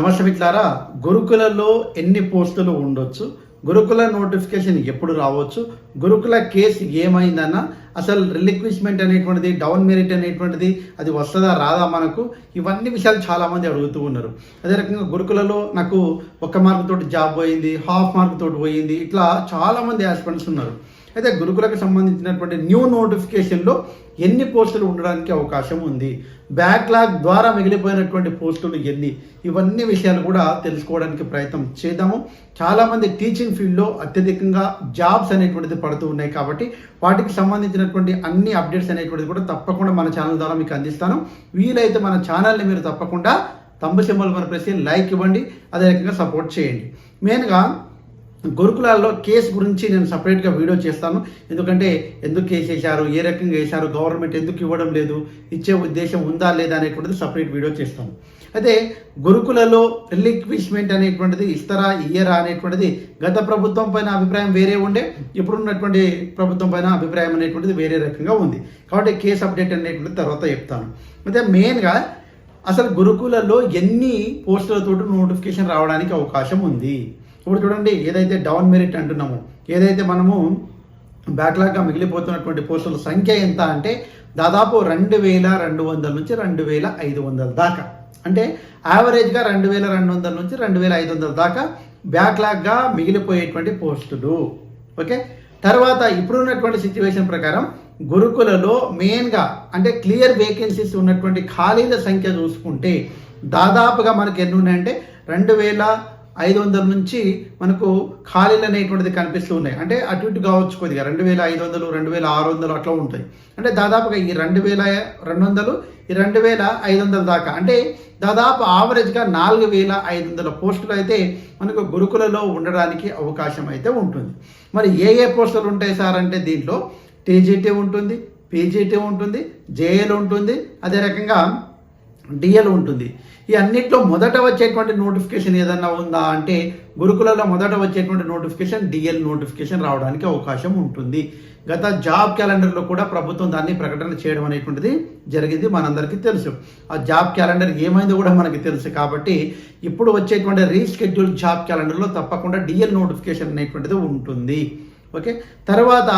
నమస్తే మిత్రులారా గురుకులలో ఎన్ని పోస్టులు ఉండొచ్చు? గురుకుల నోటిఫికేషన్ ఎప్పుడు రావచ్చు? గురుకుల కేసు ఏమైందన్న? అసలు రిలిక్విష్మెంట్ అనేటువంటిది డౌన్ మెరిట్ అనేటువంటిది అది వస్తుందా రాదా మనకు? ఇవన్నీ విషయాలు చాలామంది అడుగుతూ ఉన్నారు. అదే రకంగా గురుకులలో నాకు ఒక మార్క్ తోటి జాబ్ పోయింది హాఫ్ మార్క్ తోటి పోయింది ఇట్లా చాలామంది ఆస్పెంట్స్ ఉన్నారు. అయితే గురుకులకు సంబంధించినటువంటి న్యూ నోటిఫికేషన్లో ఎన్ని పోస్టులు ఉండడానికి అవకాశం ఉంది? బ్యాక్లాగ్ ద్వారా మిగిలిపోయినటువంటి పోస్టులు ఎన్ని? ఇవన్నీ విషయాలు కూడా తెలుసుకోవడానికి ప్రయత్నం చేద్దాము. చాలామంది టీచింగ్ ఫీల్డ్లో అత్యధికంగా జాబ్స్ అనేటువంటిది పడుతూ ఉన్నాయి కాబట్టి వాటికి సంబంధించినటువంటి అన్ని అప్డేట్స్ అనేటువంటిది కూడా తప్పకుండా మన ఛానల్ ద్వారా మీకు అందిస్తాను. వీలైతే మన ఛానల్ని మీరు తప్పకుండా తంబు సింబల్ మన లైక్ ఇవ్వండి. అదే రకంగా సపోర్ట్ చేయండి. మెయిన్గా గురుకులాల్లో కేసు గురించి నేను సపరేట్గా వీడియో చేస్తాను. ఎందుకంటే ఎందుకు కేసు వేశారు ఏ రకంగా వేశారు గవర్నమెంట్ ఎందుకు ఇవ్వడం లేదు ఇచ్చే ఉద్దేశం ఉందా లేదా అనేటువంటిది సపరేట్ వీడియో చేస్తాను. అయితే గురుకులలో రిలిక్విష్మెంట్ అనేటువంటిది ఇస్తారా ఇయ్యరా అనేటువంటిది గత ప్రభుత్వం పైన అభిప్రాయం వేరే ఉండే ఇప్పుడున్నటువంటి ప్రభుత్వం పైన అభిప్రాయం అనేటువంటిది వేరే రకంగా ఉంది. కాబట్టి కేసు అప్డేట్ అనేటువంటిది తర్వాత చెప్తాను. అయితే మెయిన్గా అసలు గురుకులలో ఎన్ని పోస్టులతో నోటిఫికేషన్ రావడానికి అవకాశం ఉంది? ఇప్పుడు చూడండి ఏదైతే డౌన్ మెరిట్ అంటున్నామో ఏదైతే మనము బ్యాక్లాగ్గా మిగిలిపోతున్నటువంటి పోస్టుల సంఖ్య ఎంత అంటే దాదాపు రెండు వేల రెండు వందల నుంచి రెండు వేల ఐదు వందల దాకా. అంటే యావరేజ్గా రెండు వేల రెండు వందల నుంచి రెండు వేల ఐదు వందల దాకా బ్యాక్లాగ్గా మిగిలిపోయేటువంటి పోస్టులు. ఓకే? తర్వాత ఇప్పుడున్నటువంటి సిచ్యువేషన్ ప్రకారం గురుకులలో మెయిన్గా అంటే క్లియర్ వేకెన్సీస్ ఉన్నటువంటి ఖాళీల సంఖ్య చూసుకుంటే దాదాపుగా మనకి ఎన్ని ఉన్నాయంటే రెండు వేల ఐదు వందల నుంచి మనకు ఖాళీలు అనేటువంటిది కనిపిస్తూ ఉన్నాయి. అంటే అటు ఇటు కావచ్చు కొద్దిగా. రెండు వేల ఐదు వందలు రెండు వేల ఆరు వందలు అట్లా ఉంటాయి. అంటే దాదాపుగా ఈ రెండు వేల రెండు వందలు ఈ రెండు వేల ఐదు వందల దాకా. అంటే దాదాపు ఆవరేజ్గా నాలుగు వేల ఐదు వందల పోస్టులు అయితే మనకు గురుకులలో ఉండడానికి అవకాశం అయితే ఉంటుంది. మరి ఏ ఏ పోస్టులు ఉంటాయి సార్ అంటే దీంట్లో టీజీటీ ఉంటుంది పీజీటీ ఉంటుంది జేఎల్ ఉంటుంది అదే రకంగా డిఎల్ ఉంటుంది. ఈ అన్నిట్లో మొదట వచ్చేటువంటి నోటిఫికేషన్ ఏదన్నా ఉందా అంటే గురుకులలో మొదట వచ్చేటువంటి నోటిఫికేషన్ డిఎల్ నోటిఫికేషన్ రావడానికి అవకాశం ఉంటుంది. గత జాబ్ క్యాలెండర్లో కూడా ప్రభుత్వం దాన్ని ప్రకటన చేయడం అనేటువంటిది జరిగింది మనందరికీ తెలుసు. ఆ జాబ్ క్యాలెండర్ ఏమైందో కూడా మనకి తెలుసు కాబట్టి ఇప్పుడు వచ్చేటువంటి రీషెడ్యూల్ జాబ్ క్యాలెండర్లో తప్పకుండా డిఎల్ నోటిఫికేషన్ అనేటువంటిది ఉంటుంది. ఓకే? తర్వాత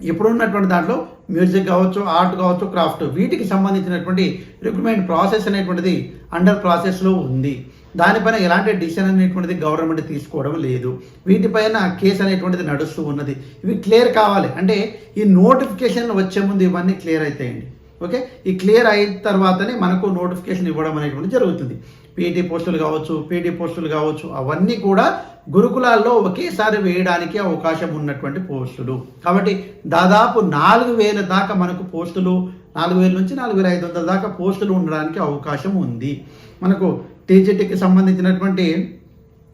ఇప్పుడున్నటువంటి దాంట్లో మ్యూజిక్ కావచ్చు ఆర్ట్ కావచ్చు క్రాఫ్ట్ వీటికి సంబంధించినటువంటి రిక్రూట్మెంట్ ప్రాసెస్ అనేటువంటిది అండర్ ప్రాసెస్లో ఉంది. దానిపైన ఎలాంటి డిసిషన్ అనేటువంటిది గవర్నమెంట్ తీసుకోవడం లేదు. వీటిపైన కేసు అనేటువంటిది నడుస్తూ ఉన్నది. ఇవి క్లియర్ కావాలి. అంటే ఈ నోటిఫికేషన్ వచ్చే ముందు ఇవన్నీ క్లియర్ అవుతాయండి ఓకే? ఈ క్లియర్ అయిన తర్వాతనే మనకు నోటిఫికేషన్ ఇవ్వడం అనేటువంటిది జరుగుతుంది. పీటీ పోస్టులు కావచ్చు పీటీ పోస్టులు కావచ్చు అవన్నీ కూడా గురుకులాల్లో ఒకేసారి వేయడానికి అవకాశం ఉన్నటువంటి పోస్టులు. కాబట్టి దాదాపు నాలుగు వేల దాకా మనకు పోస్టులు నాలుగు వేల నుంచి నాలుగు వేల ఐదు వందల దాకా పోస్టులు ఉండడానికి అవకాశం ఉంది. మనకు టీజీటీకి సంబంధించినటువంటి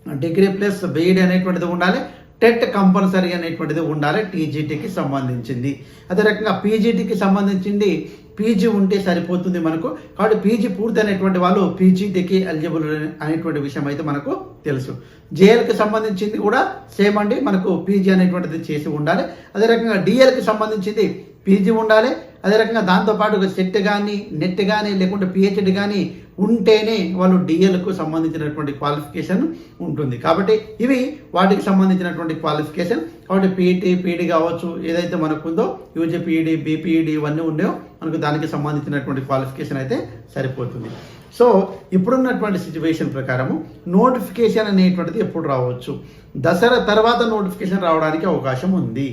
డిగ్రీ ప్లస్ బీఈడి అనేటువంటిది ఉండాలి టెట్ కంపల్సరీ అనేటువంటిది ఉండాలి టీజీటీకి సంబంధించింది. అదే రకంగా పీజీటీకి సంబంధించింది పీజీ ఉంటే సరిపోతుంది మనకు. కాబట్టి పీజీ పూర్తి అనేటువంటి వాళ్ళు పీజీటీకి ఎలిజిబుల్ అనేటువంటి విషయం అయితే మనకు తెలుసు. జేఎల్కి సంబంధించింది కూడా సేమ్ అండి మనకు పీజీ అనేటువంటిది చేసి ఉండాలి. అదే రకంగా డిఎల్కి సంబంధించింది పీజీ ఉండాలి. అదే రకంగా దాంతోపాటు సెట్ కానీ నెట్ కానీ లేకుంటే పిహెచ్డి కానీ ఉంటేనే వాళ్ళు డిఎల్కు సంబంధించినటువంటి క్వాలిఫికేషన్ ఉంటుంది. కాబట్టి ఇవి వాటికి సంబంధించినటువంటి క్వాలిఫికేషన్ కాబట్టి పీఈటీ పీఈడి కావచ్చు ఏదైతే మనకు ఉందో యూజీ పీఈడి బీపీఈడి ఇవన్నీ ఉన్నాయో మనకు దానికి సంబంధించినటువంటి క్వాలిఫికేషన్ అయితే సరిపోతుంది. సో ఇప్పుడున్నటువంటి సిచ్యువేషన్ ప్రకారము నోటిఫికేషన్ అనేటువంటిది ఎప్పుడు రావచ్చు? దసరా తర్వాత నోటిఫికేషన్ రావడానికి అవకాశం ఉంది.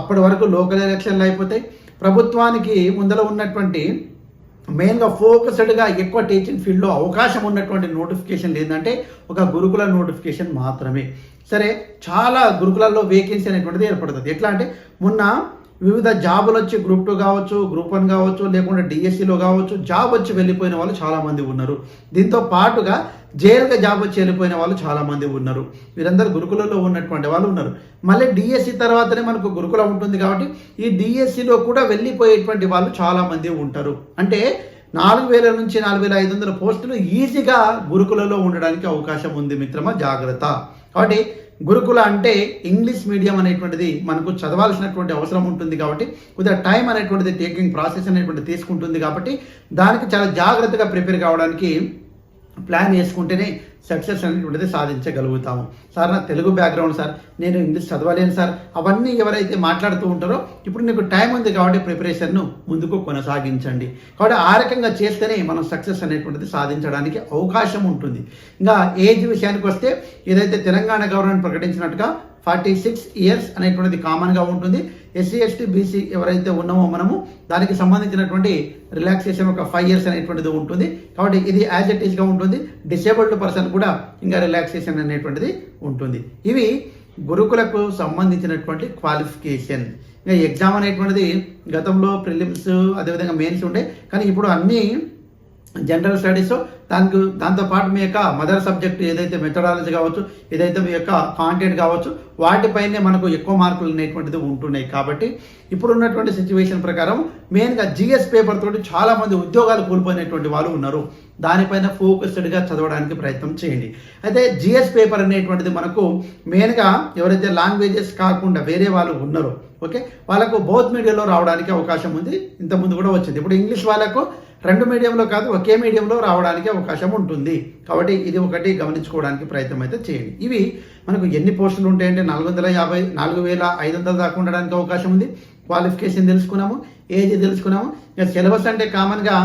అప్పటి వరకు లోకల్ ఎలక్షన్లు అయిపోతాయి. ప్రభుత్వానికి ముందర ఉన్నటువంటి మెయిన్గా ఫోకస్డ్గా ఎక్కువ టీచింగ్ ఫీల్డ్లో అవకాశం ఉన్నటువంటి నోటిఫికేషన్ ఏంటంటే ఒక గురుకుల నోటిఫికేషన్ మాత్రమే. సరే చాలా గురుకులాల్లో వేకెన్సీ అనేటువంటిది ఏర్పడుతుంది. ఎట్లా అంటే మొన్న వివిధ జాబులు వచ్చి గ్రూప్ టూ కావచ్చు గ్రూప్ వన్ కావచ్చు లేకుంటే డిఎస్సిలో కావచ్చు జాబ్ వచ్చి వెళ్ళిపోయిన వాళ్ళు చాలామంది ఉన్నారు. దీంతో పాటుగా జైలుగా జాబ్ వచ్చి వెళ్ళిపోయిన వాళ్ళు చాలామంది ఉన్నారు. వీరందరూ గురుకులలో ఉన్నటువంటి వాళ్ళు ఉన్నారు. మళ్ళీ డిఎస్సి తర్వాతనే మనకు గురుకులం ఉంటుంది కాబట్టి ఈ డిఎస్సిలో కూడా వెళ్ళిపోయేటువంటి వాళ్ళు చాలామంది ఉంటారు. అంటే నాలుగు వేల నుంచి నాలుగు వేల ఐదు వందల పోస్టులు ఈజీగా గురుకులలో ఉండడానికి అవకాశం ఉంది మిత్రమా? జాగ్రత్త. కాబట్టి గురుకుల అంటే ఇంగ్లీష్ మీడియం అనేటువంటిది మనకు చదవాల్సినటువంటి అవసరం ఉంటుంది కాబట్టి కొద్దిగా టైం అనేటువంటిది టేకింగ్ ప్రాసెస్ అనేటువంటిది తీసుకుంటుంది కాబట్టి దానికి చాలా జాగ్రత్తగా ప్రిపేర్ కావడానికి ప్లాన్ చేసుకుంటేనే సక్సెస్ అనేటువంటిది సాధించగలుగుతాము. సార్ నా తెలుగు బ్యాక్గ్రౌండ్ సార్ నేను ఇంగ్లీష్ చదవలేను సార్. అవన్నీ ఎవరైతే మాట్లాడుతూ ఉంటారో ఇప్పుడు నీకు టైం ఉంది కాబట్టి ప్రిపరేషన్ను ముందుకు కొనసాగించండి. కాబట్టి ఆ రకంగా చేస్తేనే మనం సక్సెస్ అనేటువంటిది సాధించడానికి అవకాశం ఉంటుంది. ఇంకా ఏజ్ విషయానికి వస్తే ఏదైతే తెలంగాణ గవర్నమెంట్ ప్రకటించినట్టుగా ఫార్టీ సిక్స్ ఇయర్స్ అనేటువంటిది కామన్గా ఉంటుంది. ఎస్సీ ఎస్టీ బీసీ ఎవరైతే ఉన్నామో మనము దానికి సంబంధించినటువంటి రిలాక్సేషన్ ఒక ఫైవ్ ఇయర్స్ అనేటువంటిది ఉంటుంది. కాబట్టి ఇది యాజ్ ఇట్ ఈస్గా ఉంటుంది. డిసేబుల్డ్ పర్సన్ కూడా ఇంకా రిలాక్సేషన్ అనేటువంటిది ఉంటుంది. ఇవి గురుకులకు సంబంధించినటువంటి క్వాలిఫికేషన్ ఇంకా ఎగ్జామ్ అనేటువంటిది గతంలో ప్రిలిమ్స్ అదేవిధంగా మెయిన్స్ ఉండే. కానీ ఇప్పుడు అన్నీ జనరల్ స్టడీస్ దానికి దాంతోపాటు మీ యొక్క మదర్ సబ్జెక్ట్ ఏదైతే మెథడాలజీ కావచ్చు ఏదైతే మీ యొక్క కాంటెంట్ కావచ్చు వాటిపైనే మనకు ఎక్కువ మార్కులు అనేటువంటిది ఉంటున్నాయి. కాబట్టి ఇప్పుడు ఉన్నటువంటి సిచ్యువేషన్ ప్రకారం మెయిన్గా జిఎస్ పేపర్ తోటి చాలా మంది ఉద్యోగాలు కోల్పోయినటువంటి వాళ్ళు ఉన్నారు. దానిపైన ఫోకస్డ్గా చదవడానికి ప్రయత్నం చేయండి. అయితే జిఎస్ పేపర్ అనేటువంటిది మనకు మెయిన్గా ఎవరైతే లాంగ్వేజెస్ కాకుండా వేరే వాళ్ళు ఉన్నారో ఓకే వాళ్ళకు బౌత్ మీడియాలో రావడానికి అవకాశం ఉంది. ఇంతకుముందు కూడా వచ్చింది. ఇప్పుడు ఇంగ్లీష్ వాళ్ళకు రెండు మీడియంలో కాదు ఒకే మీడియంలో రావడానికి అవకాశం ఉంటుంది. కాబట్టి ఇది ఒకటి గమనించుకోవడానికి ప్రయత్నం అయితే చేయండి. ఇవి మనకు ఎన్ని పోస్టులు ఉంటాయంటే నాలుగు వందల యాభై నాలుగు వేల ఐదు వందల దాకా ఉండడానికి అవకాశం ఉంది. క్వాలిఫికేషన్ తెలుసుకున్నాము ఏజ్ తెలుసుకున్నాము. ఇంకా సిలబస్ అంటే కామన్గా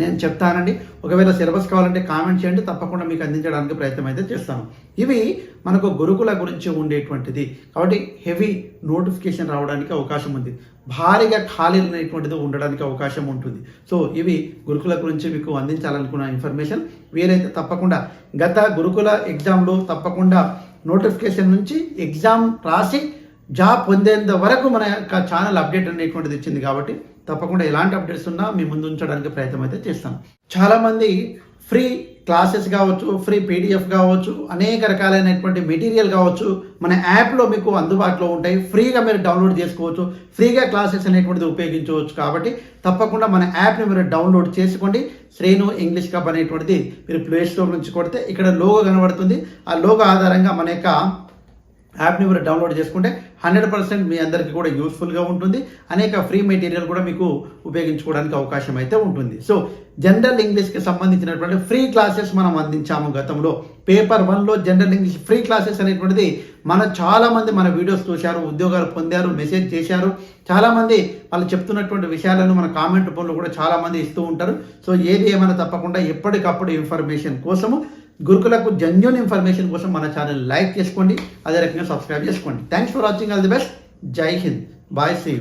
నేను చెప్తానండి. ఒకవేళ సిలబస్ కావాలంటే కామెంట్ చేయండి తప్పకుండా మీకు అందించడానికి ప్రయత్నం అయితే చేస్తాను. ఇవి మనకు గురుకుల గురించి ఉండేటువంటిది. కాబట్టి హెవీ నోటిఫికేషన్ రావడానికి అవకాశం ఉంది. భారీగా ఖాళీలు అనేటువంటిది ఉండడానికి అవకాశం ఉంటుంది. సో ఇవి గురుకుల గురించి మీకు అందించాలనుకున్న ఇన్ఫర్మేషన్. వీలైతే తప్పకుండా గత గురుకుల ఎగ్జామ్లో తప్పకుండా నోటిఫికేషన్ నుంచి ఎగ్జామ్ రాసి జాబ్ పొందేంత వరకు మన యొక్క ఛానల్ అప్డేట్ అనేటువంటిది ఇచ్చింది కాబట్టి తప్పకుండా ఎలాంటి అప్డేట్స్ ఉన్నా మీ ముందు ఉంచడానికి ప్రయత్నం అయితే చేస్తాం. చాలామంది ఫ్రీ క్లాసెస్ కావచ్చు ఫ్రీ పీడిఎఫ్ కావచ్చు అనేక రకాలైనటువంటి మెటీరియల్ కావచ్చు మన యాప్లో మీకు అందుబాటులో ఉంటాయి. ఫ్రీగా మీరు డౌన్లోడ్ చేసుకోవచ్చు. ఫ్రీగా క్లాసెస్ అనేటువంటిది ఉపయోగించవచ్చు కాబట్టి తప్పకుండా మన యాప్ని మీరు డౌన్లోడ్ చేసుకోండి. శ్రేణు ఇంగ్లీష్ కప్ అనేటువంటిది మీరు ప్లే స్టోర్ నుంచి కొడితే ఇక్కడ లోగో కనబడుతుంది. ఆ లోగో ఆధారంగా మన యొక్క యాప్ని మీరు డౌన్లోడ్ చేసుకుంటే హండ్రెడ్ పర్సెంట్ మీ అందరికీ కూడా యూస్ఫుల్గా ఉంటుంది. అనేక ఫ్రీ మెటీరియల్ కూడా మీకు ఉపయోగించుకోవడానికి అవకాశం అయితే ఉంటుంది. సో జనరల్ ఇంగ్లీష్కి సంబంధించినటువంటి ఫ్రీ క్లాసెస్ మనం అందించాము గతంలో. పేపర్ వన్లో జనరల్ ఇంగ్లీష్ ఫ్రీ క్లాసెస్ అనేటువంటిది మన చాలామంది మన వీడియోస్ చూశారు ఉద్యోగాలు పొందారు మెసేజ్ చేశారు. చాలామంది వాళ్ళు చెప్తున్నటువంటి విషయాలను మన కామెంట్ రూపంలో కూడా చాలామంది ఇస్తూ ఉంటారు. సో ఏది ఏమైనా తప్పకుండా ఎప్పటికప్పుడు ఇన్ఫర్మేషన్ కోసము గురుకులకు జెన్యున్ ఇన్ఫర్మేషన్ కోసం మన ఛానల్ లైక్ చేసుకోండి అదే రకంగా సబ్స్క్రైబ్ చేసుకోండి. Thanks for watching all the best Jai Hind bye see